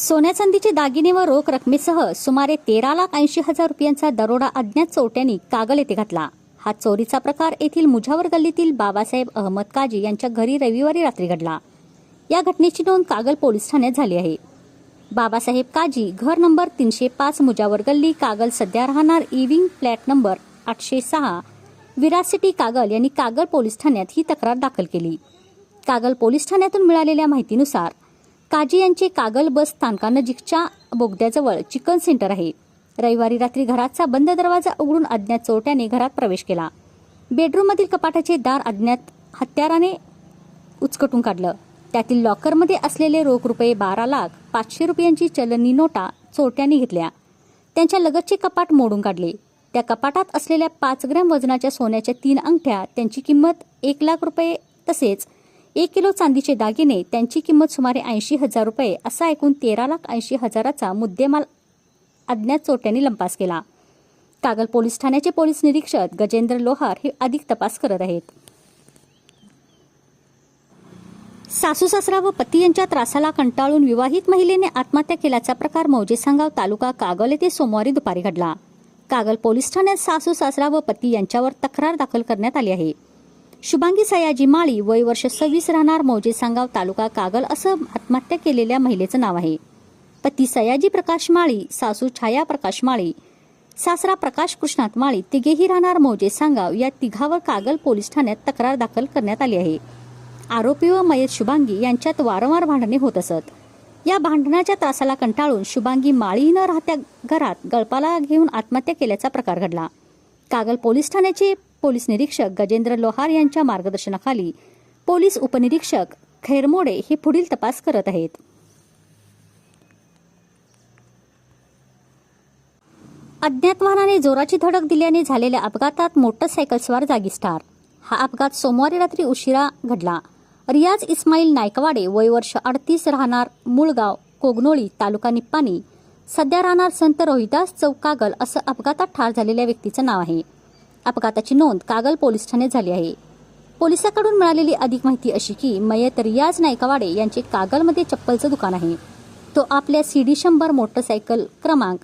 सोन्या चांदीचे दागिने व रोख रकमेसह सुमारे तेरा लाख ऐंशी हजार रुपयांचा दरोडा अज्ञात चोरट्यांनी कागल येथे घातला. हा चोरीचा प्रकार येथील मुझावर गल्लीतील बाबासाहेब अहमद काजी यांच्या घरी रविवारी रात्री घडला. या घटनेची नोंद कागल पोलीस ठाण्यात झाली आहे. बाबासाहेब काजी घर नंबर तीनशे पाच मुजावर गल्ली कागल सध्या राहणार इविंग फ्लॅट नंबर आठशे सहा. विराट सिटी कागल यांनी कागल पोलीस ठाण्यात ही तक्रार दाखल केली. कागल पोलीस ठाण्यातून मिळालेल्या माहितीनुसार काजी यांचे कागल बस स्थानकानजीकच्या बोगद्याजवळ चिकन सेंटर आहे. रविवारी रात्री घराचा बंद दरवाजा उघडून अज्ञात चोरट्याने घरात प्रवेश केला. बेडरूममधील कपाटाचे दार अज्ञात हत्याराने उचकटून काढलं. त्यातील लॉकरमध्ये असलेले रोख रुपये बारा लाख पाचशे रुपयांची चलनी नोटा चोरट्यांनी घेतल्या. त्यांच्या लगतचे कपाट मोडून काढले. त्या कपाटात असलेल्या पाच ग्रॅम वजनाच्या सोन्याच्या तीन अंगठ्या त्यांची किंमत एक लाख रुपये तसेच एक किलो चांदीचे दागिने त्यांची किंमत सुमारे ऐंशी हजार रुपये असा एकूण तेरा लाख ऐंशी हजाराचा मुद्देमाल अज्ञात चोरट्यांनी लंपास केला. कागल पोलीस ठाण्याचे पोलीस निरीक्षक गजेंद्र लोहार हे अधिक तपास करत आहेत. सासू सासरा व पती यांच्या त्रासाला कंटाळून विवाहित महिलेने आत्महत्या केल्याचा प्रकार मौजे सांगाव तालुका कागल येथे सोमवारी दुपारी घडला. कागल पोलीस ठाण्यात सासू सासरा व पती यांच्यावर तक्रार दाखल करण्यात आली आहे. शुभांगी सयाजी माळी वय वर्ष सव्वीस राहणार मौजे सांगाव तालुका कागल असं आत्महत्या केलेल्या महिलेचं नाव आहे. पती सयाजी प्रकाश माळी सासू छाया प्रकाश माळी सासरा प्रकाश कृष्णात माळी तिघेही राहणार मौजे सांगाव या तिघावर कागल पोलीस ठाण्यात तक्रार दाखल करण्यात आली आहे. आरोपी व मयत शुभांगी यांच्यात वारंवार भांडणे होत असत. या भांडणाच्या त्रासाला कंटाळून शुभांगी माळी न राहत्या घरात गळपाला घेऊन आत्महत्या केल्याचा प्रकार घडला. कागल पोलीस ठाण्याचे पोलीस निरीक्षक गजेंद्र लोहार यांच्या मार्गदर्शनाखाली पोलीस उपनिरीक्षक खैरमोडे हे पुढील तपास करत आहेत. अज्ञात वाहनाने जोराची धडक दिल्याने झालेल्या अपघातात मोटरसायकलस्वार जागीच ठार हा अपघात सोमवारी रात्री उशिरा घडला. रियाज इस्माईल नायकवाडे वय वर्ष अडतीस राहणार मुळगाव कोगनोळी तालुका निप्पाणी. सध्या राहणार संत रोहिदास चौकागल असं अपघातात ठार झालेल्या व्यक्तीचं नाव आहे. अपघाताची नोंद कागल पोलीस ठाण्यात झाली आहे. पोलिसांकडून मिळालेली अधिक माहिती अशी की मयत रियाज नायकवाडे यांचे कागलमध्ये चप्पलचं दुकान आहे. तो आपल्या सी डी शंभर मोटरसायकल क्रमांक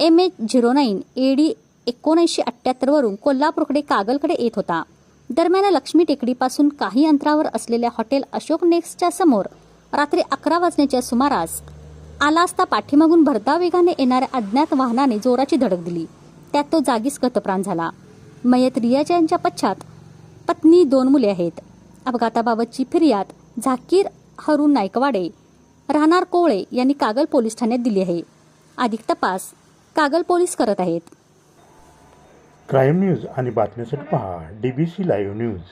M H zero nine A D एकोणऐंशी अठ्ठ्याहत्तरवरून कोल्हापूरकडे कागलकडे येत होता. दरम्यान लक्ष्मी टेकडीपासून काही अंतरावर असलेल्या हॉटेल अशोक नेक्सच्या समोर रात्री अकरा वाजण्याच्या सुमारास आला असता पाठीमागून भरधाव वेगाने येणाऱ्या अज्ञात वाहनाने जोराची धडक दिली. त्यात तो जागीच गतप्राण झाला. मयत रियाज यांच्या पश्चात पत्नी दोन मुले आहेत. अपघाताबाबतची फिर्याद झाकीर हरून नायकवाडे राहणार कोवळे यांनी कागल पोलीस ठाण्यात दिली आहे. अधिक तपास कागल पोलीस करत आहेत. क्राईम न्यूज आणि बातम्यांसाठी पहा D B C live news